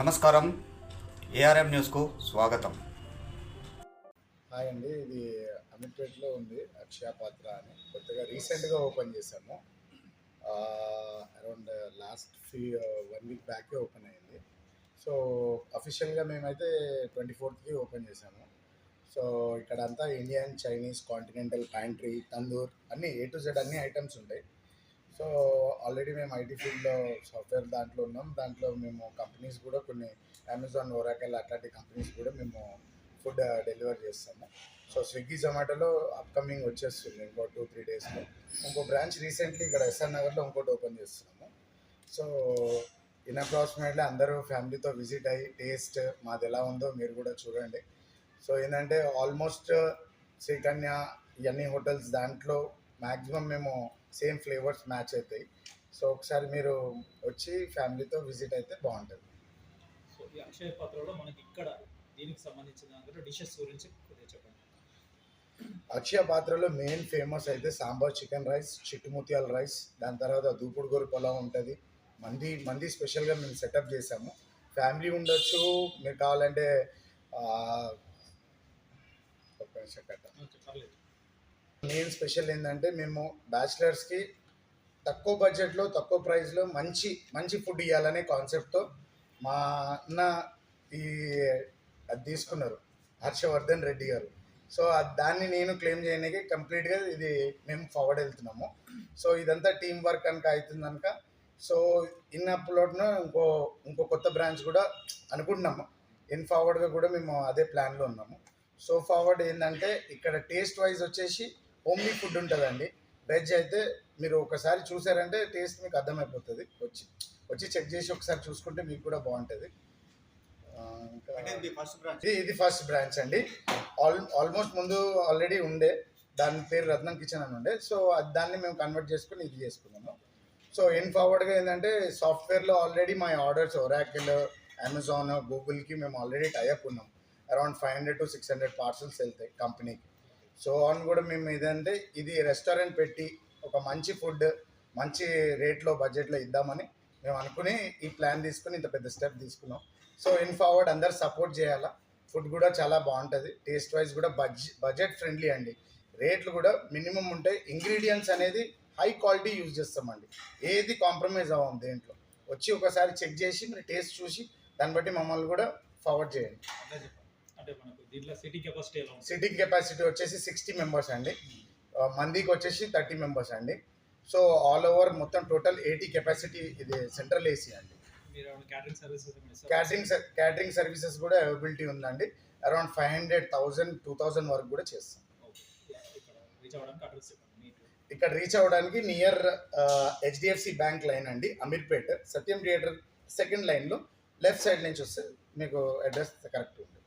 నమస్కారం. ఏఆర్ఎం న్యూస్కు స్వాగతం. హాయ్ అండి ఇది అమీర్పేట్లో ఉంది అక్షయ పాత్ర అని. కొత్తగా రీసెంట్గా ఓపెన్ చేసాము అరౌండ్ లాస్ట్ ఫీ వన్ వీక్ బ్యాకే ఓపెన్ అయింది. సో అఫీషియల్గా మేమైతే ట్వంటీ ఫోర్త్కి ఓపెన్ చేసాము సో ఇక్కడ అంతా Indian Chinese continental pantry tandoor అన్ని ఏ టు జెడ్ అన్ని ఐటమ్స్ ఉంటాయి. సో ఆల్రెడీ మేము ఐటీ ఫీల్డ్లో సాఫ్ట్వేర్ దాంట్లో ఉన్నాం. దాంట్లో మేము కంపెనీస్ కూడా కొన్ని అమెజాన్ ఓరాకెల్ అట్లాంటి కంపెనీస్ కూడా మేము ఫుడ్ డెలివర్ చేస్తాము. సో స్విగ్గీ జొమాటోలో అప్కమింగ్ వచ్చేస్తుంది ఇంకో టూ త్రీ డేస్లో. ఇంకో బ్రాంచ్ రీసెంట్లీ ఇక్కడ ఎస్ఆర్ నగర్లో ఇంకోటి ఓపెన్ చేస్తున్నాము. సో ఇన్ అప్రాక్సిమేట్లీ అందరూ ఫ్యామిలీతో విజిట్ అయ్యి టేస్ట్ మాది ఎలా ఉందో మీరు కూడా చూడండి. సో ఏంటంటే ఆల్మోస్ట్ శ్రీకన్య ఇవన్నీ హోటల్స్ దాంట్లో మ్యాక్సిమం మేము సేమ్ ఫ్లేవర్స్ మ్యాచ్ అవుతాయి. సో ఒకసారి మీరు వచ్చి ఫ్యామిలీతో విజిట్ అయితే బాగుంటుంది. సో ఈ అక్షయ పాత్రలో మనకి ఇక్కడ దీనికి సంబంధించిన డిషెస్ గురించి కొద్దిగా చెప్పండి. అక్షయ పాత్రలో మెయిన్ ఫేమస్ అయితే సాంబార్ చికెన్ రైస్ చిట్టుముత్యాల రైస్ దాని తర్వాత దూపుడు గోరు పొలం ఉంటుంది. మంది మంది స్పెషల్గా మేము సెటప్ చేసాము. ఫ్యామిలీ ఉండొచ్చు మీరు కావాలంటే ఒక్క మెయిన్ స్పెషల్ ఏంటంటే మేము బ్యాచిలర్స్కి తక్కువ బడ్జెట్లో తక్కువ ప్రైస్లో మంచి మంచి ఫుడ్ ఇవ్వాలనే కాన్సెప్ట్తో మా అన్న ఈ అది తీసుకున్నారు హర్షవర్ధన్ రెడ్డి గారు. సో దాన్ని నేను క్లెయిమ్ చేయడానికి కంప్లీట్గా ఇది మేము ఫార్వర్డ్ వెళ్తున్నాము. సో ఇదంతా టీం వర్క్ కనుక అవుతుంది కనుక సో ఇన్ అప్లోడ్ను ఇంకో ఇంకో కొత్త బ్రాంచ్ కూడా అనుకుంటున్నాము. ఇన్ ఫార్వర్డ్గా కూడా మేము అదే ప్లాన్లో ఉన్నాము. సో ఫార్వర్డ్ ఏంటంటే ఇక్కడ టేస్ట్ వైజ్ వచ్చేసి హోమ్లీ ఫుడ్ ఉంటుందండి. వెజ్ అయితే మీరు ఒకసారి చూసారంటే టేస్ట్ మీకు అర్థమైపోతుంది. వచ్చి వచ్చి చెక్ చేసి ఒకసారి చూసుకుంటే మీకు కూడా బాగుంటుంది. ఇది ఫస్ట్ బ్రాంచ్ అండి. ఆల్ ఆల్మోస్ట్ ముందు ఆల్రెడీ ఉండే దాని పేరు రత్నం కిచెన్ అని ఉండే. సో అది దాన్ని మేము కన్వర్ట్ చేసుకుని ఇది చేసుకున్నాము. సో ఇన్ ఫార్వర్డ్గా ఏంటంటే సాఫ్ట్వేర్లో ఆల్రెడీ మా ఆర్డర్స్ ఒరాకిల్ అమెజాన్ గూగుల్కి మేము ఆల్రెడీ టైఅప్ ఉన్నాం. Around five hundred to six hundred parcels వెళ్తాయి కంపెనీకి సో ఆన్ కూడా మేము ఏదంటే ఇది రెస్టారెంట్ పెట్టి ఒక మంచి ఫుడ్ మంచి రేట్లో బడ్జెట్లో ఇద్దామని మేము అనుకుని ఈ ప్లాన్ తీసుకుని ఇంత పెద్ద స్టెప్ తీసుకున్నాం. సో ఇన్ ఫార్వర్డ్ అందరు సపోర్ట్ చేయాలా? ఫుడ్ కూడా చాలా బాగుంటుంది. టేస్ట్ వైజ్ కూడా బడ్జ్ బడ్జెట్ ఫ్రెండ్లీ అండి. రేట్లు కూడా మినిమం ఉంటాయి. ఇంగ్రీడియంట్స్ అనేది హై క్వాలిటీ యూజ్ చేస్తామండి. ఏది కాంప్రమైజ్ అవ్వం దేంట్లో. వచ్చి ఒకసారి చెక్ చేసి మీరు టేస్ట్ చూసి దాన్ని బట్టి మమ్మల్ని కూడా ఫార్వర్డ్ చేయండి. అట్లా చెప్పండి. అంటే మనకు దీంట్లో సిటీ కెపాసిటీ ఎలా ఉంది సిట్టింగ్ కెపాసిటీ వచ్చేసి సిక్స్టీ మెంబర్స్ అండి. మందికి వచ్చేసి థర్టీ మెంబర్స్ అండి. సో ఆల్ ఓవర్ మొత్తం టోటల్ ఎయిటీ కెపాసిటీ ఇది సెంట్రల్ ఏసీ అండి. Catering services catering catering services కూడా అవైలబిలిటీ ఉందండి. Around five hundred thousand two thousand వరకు కూడా చేస్తాం. ఇక్కడ రీచ్ అవ్వడానికి నియర్ హెచ్డిఎఫ్సి బ్యాంక్ లైన్ అండి అమీర్పేట్ సత్యం థియేటర్ సెకండ్ లైన్లో లెఫ్ట్ సైడ్ నుంచి వస్తే మీకు అడ్రస్ కరెక్ట్ ఉంది